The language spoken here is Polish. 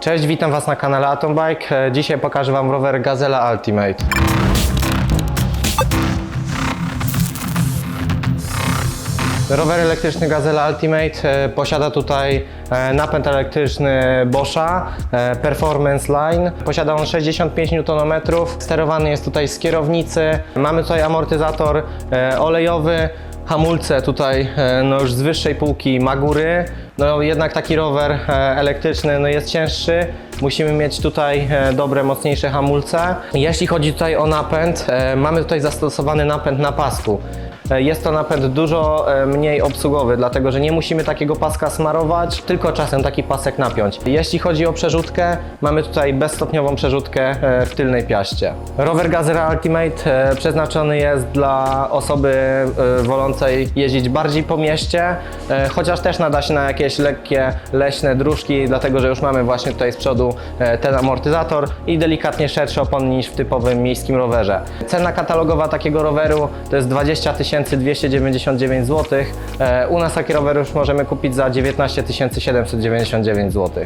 Cześć, witam Was na kanale Atom Bike. E, Dzisiaj pokażę Wam rower Gazela Ultimate. Rower elektryczny Gazela Ultimate e, posiada tutaj e, napęd elektryczny Boscha e, Performance Line. Posiada on 65 Nm, sterowany jest tutaj z kierownicy. Mamy tutaj amortyzator olejowy, hamulce tutaj no już z wyższej półki Magury. No jednak taki rower elektryczny no jest cięższy. Musimy mieć tutaj dobre, mocniejsze hamulce. Jeśli chodzi tutaj o napęd, mamy tutaj zastosowany napęd na pasku. E, Jest to napęd dużo e, mniej obsługowy, dlatego że nie musimy takiego paska smarować, tylko czasem taki pasek napiąć. Jeśli chodzi o przerzutkę, mamy tutaj bezstopniową przerzutkę e, w tylnej piaście. Rower Gazera Ultimate przeznaczony jest dla osoby wolącej jeździć bardziej po mieście, chociaż też nada się na jakieś lekkie leśne dróżki, dlatego że już mamy właśnie tutaj z przodu ten amortyzator i delikatnie szersze opony niż w typowym miejskim rowerze. Cena katalogowa takiego roweru to jest 20 299 zł. E, U nas taki rower już możemy kupić za 19 799 zł.